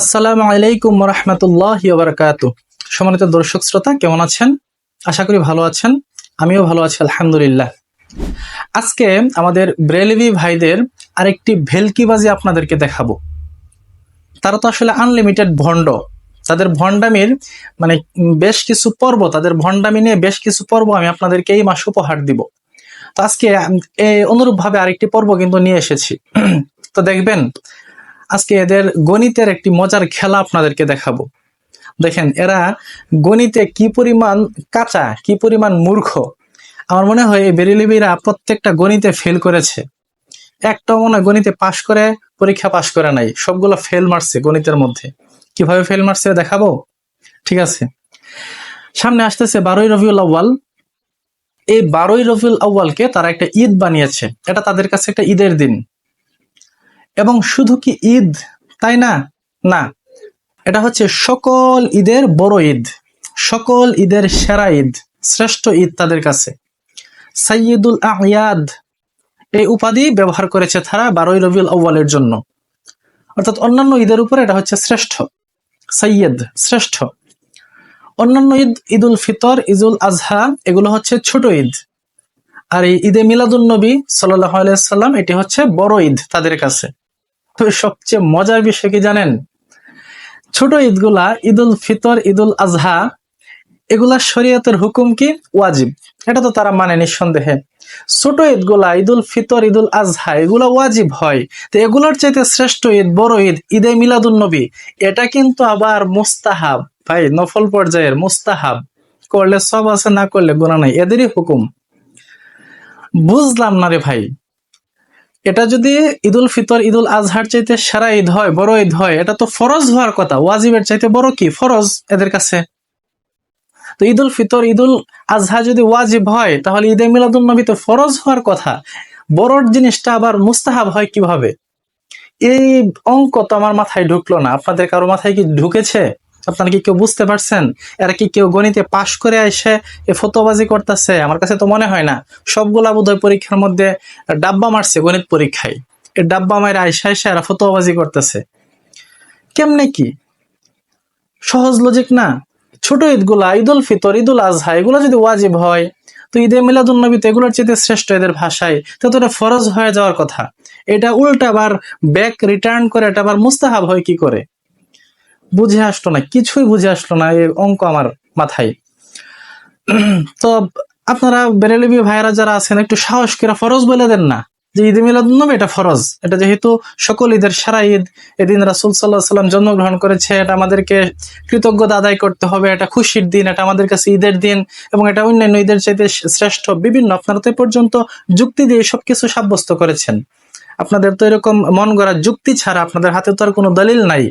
আসসালামু আলাইকুম রহমতুল্লাহ বারকাত সম্মানিত দর্শক শ্রোতা, কেমন আছেন? আশা করি ভালো আছেন। আমিও ভালো আছি, আলহামদুলিল্লাহ। আজকে আমাদের ব্রেলভি ভাইদের আরেকটি ভেলকিবাজি আপনাদেরকে দেখাবো। তারা তো আসলে আনলিমিটেড ভণ্ড। তাদের ভণ্ডামির মানে বেশ কিছু পর্ব, তাদের ভণ্ডামি নিয়ে বেশ কিছু পর্ব আমি আপনাদেরকে এই মাস উপহার দিব। তো আজকে অনুরূপভাবে আরেকটি পর্ব কিন্তু নিয়ে এসেছি। তো দেখবেন আজকে এদের গণিতের একটি মজার খেলা আপনাদেরকে দেখাবো। দেখেন, এরা গণিতে কি পরিমাণ কাঁচা, কি পরিমাণ মূর্খ। আমার মনে হয় এই বেরিলিবিরা প্রত্যেকটা গণিতে ফেল করেছে। একটাও মনে হয় গণিতে পাশ করে, পরীক্ষা পাশ করে নাই। সবগুলো ফেল মারছে গণিতের মধ্যে। কীভাবে ফেল মারছে দেখাবো? ঠিক আছে। সামনে আসতেছে বারোই রবিউল আউ্বাল এই বারোই রবিউল আউ্বালকে তারা একটা ঈদ বানিয়েছে। এটা তাদের কাছে একটা ঈদের দিন। এবং শুধু কি ঈদ? তাই না? না। এটা হচ্ছে সকল ঈদের বড় ঈদ। সকল ঈদের সেরা ঈদ, শ্রেষ্ঠ ঈদ তাদের কাছে। সাইয়দুল আয়াদ। এই উপাধি ব্যবহার করেছে তারা বারোই রবিউল আউ্বালের জন্য। অর্থাৎ অন্যান্য ঈদের উপরে এটা হচ্ছে শ্রেষ্ঠ। সৈয়দ শ্রেষ্ঠ। অন্যান্য ঈদ, ঈদুল ফিতর, ঈদুল আজহা, এগুলো হচ্ছে ছোট ঈদ। আর এই ঈদে মিলাদুল নবী আলাইসাল্লাম এটি হচ্ছে বড় ঈদ তাদের কাছে। তবে সবচেয়ে মজার বিষয় কি জানেন? ছোট ঈদগুলা, ঈদুল ফিতর, ঈদুল আজহা, এগুলা শরীয়তের হুকুম কি? ওয়াজিব। এটা তো তারা মানে নিঃসন্দেহে। ছোট ঈদগুলা, ঈদুল ফিতর, ঈদুল আজহা, এগুলা ওয়াজিব হয়। তো এগুলোর চাইতে শ্রেষ্ঠ ঈদ, বড় ঈদ, ঈদে মিলাদুন নবী। এটা কিন্তু আবার মুস্তাহাব। ভাই, নফল পর্যায়ের মুস্তাহাব। করলে সব আছে, না করলে গুণা নাই। এদেরই হুকুম। বুঝলাম না রে ভাই। এটা যদি ঈদুল ফিতর, ঈদুল আজহার চাইতে সেরা ঈদ হয়, বড় ঈদ হয়, এটা তো ফরজ হওয়ার কথা। ওয়াজিবের চাইতে বড় কি? ফরজ এদের কাছে। তো ঈদুল ফিতর, ঈদুল আজহা যদি ওয়াজিব হয়, তাহলে ঈদে মিলাদুল নবী তো ফরজ হওয়ার কথা। বড় জিনিসটা আবার মুস্তাহাব হয় কীভাবে? এই অঙ্ক তো আমার মাথায় ঢুকলো না। আপনাদের কারও মাথায় কি ঢুকেছে? আপনারা কি কেউ বুঝতে পারছেন? এরা কি কেউ গণিতে পাশ করে এসে এ ফতোবাজি করতেছে? আমার কাছে তো মনে হয় না। সবগুলা বোধহয় পরীক্ষার মধ্যে ডাব্বা মারছে গণিত পরীক্ষায়। এই ডাব্বা মায়ের আইসা এসে এরা ফতোবাজি করতেছে। কেমনে কি? সহজ লজিক না? ছোট ঈদগুলা, ঈদুল ফিতর, ঈদুল আজহা এগুলো যদি ওয়াজিব হয়, তো ঈদে মিলাদুল নবী তো এগুলোর চেয়ে শ্রেষ্ঠ এদের ভাষায়। তো এটা ফরজ হয়ে যাওয়ার কথা। এটা উল্টা আবার ব্যাক রিটার্ন করে, এটা আবার মুস্তাহাব হয় কি করে? বুঝে আসলো না, কিছুই বুঝে আসলো না এই অঙ্ক আমার মাথায়। তো আপনারা বেরেলিবি ভাইরা যারা আছেন, একটু সাহস করে ফরজ বলে দেন না, যে ঈদ মিলাদুন্নবী এটা ফরজ, এটা যেহেতু সকল ঈদের সারা ঈদ, এদিন রাসুল সাল্লাহ সাল্লাম জন্মগ্রহণ করেছে, এটা আমাদেরকে কৃতজ্ঞতা আদায় করতে হবে, এটা খুশির দিন, এটা আমাদের কাছে ঈদের দিন, এবং এটা অন্যান্য ঈদের চাইতে শ্রেষ্ঠ বিভিন্ন আপনারা তো পর্যন্ত যুক্তি দিয়ে সব কিছু সাব্যস্ত করেছেন। আপনাদের তো এরকম মন গড়া যুক্তি ছাড়া আপনাদের হাতে তো আর কোনো দলিল নাই।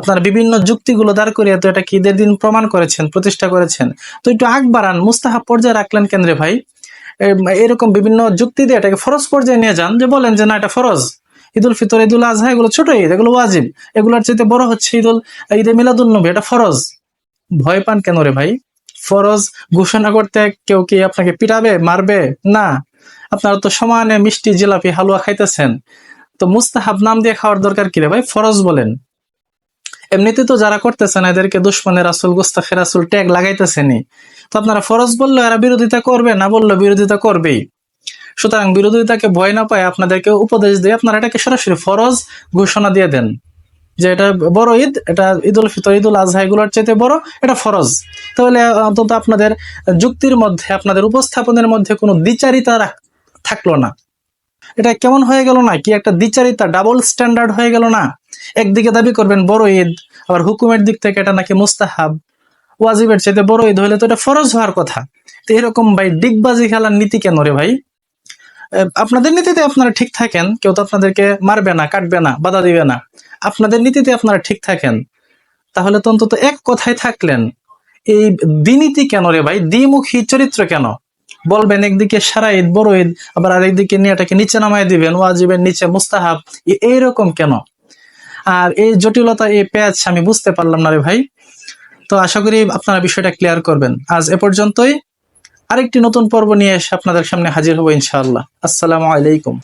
আপনারা বিভিন্ন যুক্তিগুলো দাঁড় করিয়ে তো এটা কি ঈদের দিন প্রমাণ করেছেন, প্রতিষ্ঠা করেছেন? তো একটু আগ বাড়ান, মুস্তাহাব পর্যায়ে রাখলেন কেন্দ্রে ভাই। এরকম বিভিন্ন যুক্তি দিয়ে এটাকে ফরজ পর্যায়ে নিয়ে যান, যে বলেন যে না, এটা ফরজ। ঈদুল ফিতর, ঈদুল আজহা এগুলো ছোট ঈদ, এগুলো ওয়াজিব। এগুলোর চাইতে বড় হচ্ছে ঈদুল, ঈদে মিলাদুল নবী এটা ফরজ। ভয় পান কেন রে ভাই? ফরজ ঘোষণা করতে কেউ কি আপনাকে পিটাবে, মারবে? না। আপনারা তো সমানে মিষ্টি জিলাপি হালুয়া খাইতেছেন। তো মুস্তাহাব নাম দিয়ে খাওয়ার দরকার কি রে ভাই? ফরজ বলেন। এমনিতে তো যারা করতেছেন, এদেরকে দুশ্মনের রাসুল গুস্তাখে রাসুল ট্যাগ লাগাইতেছেনি তো আপনারা ফরজ বললে এরা বিরোধিতা করবে, না বললে বিরোধিতা করবেই। সুতরাং বিরোধিতাকে ভয় না পায় আপনাদেরকে উপদেশ দিয়ে আপনারা এটাকে সরাসরি ফরজ ঘোষণা দিয়ে দেন। যে এটা বড় ঈদ, এটা ঈদ উল ফিতর ঈদ উল আজহা এগুলোর চাইতে বড়, এটা ফরজ। তাহলে অন্তত আপনাদের যুক্তির মধ্যে, আপনাদের উপস্থাপনের মধ্যে কোনো দ্বিচারিতা থাকল না। এটা কেমন হয়ে গেল না? কি একটা দ্বিচারিতা ডাবল স্ট্যান্ডার্ড হয়ে গেল না? একদিকে দাবি করবেন বড় ঈদ, আবার হুকুমের দিক থেকে এটা নাকি মুস্তাহাব। ওয়াজিবের চাইতে বড় ঈদ হলে তো এটা ফরজ হওয়ার কথা। তো এরকম ভাই ডিগবাজি খেলার নীতি কেন রে ভাই? আপনাদের নীতিতে আপনারা ঠিক থাকেন, কেউ তো আপনাদেরকে মারবে না, কাটবে না, বাধা দিবে না। আপনাদের নীতিতে আপনারা ঠিক থাকেন। তাহলে তো অন্তত এক কথায় থাকলেন, এই দ্বিনীতি কেন রে ভাই? দ্বিমুখী চরিত্র কেন? বলবেন একদিকে সারা ঈদ, বড় ঈদ, আবার আরেকদিকে নিয়ে এটাকে নিচে নামায় দিবেন, ওয়াজিবের নিচে মুস্তাহাব এইরকম কেন? আর এই জটিলতা, এই প্যাচ আমি বুঝতে পারলাম না রে ভাই। তো আশা করি আপনারা বিষয়টা ক্লিয়ার করবেন। আজ এ পর্যন্তই। আরেকটি নতুন পর্ব নিয়ে এসে আপনাদের সামনে হাজির হব ইনশাআল্লাহ। আসসালামু আলাইকুম।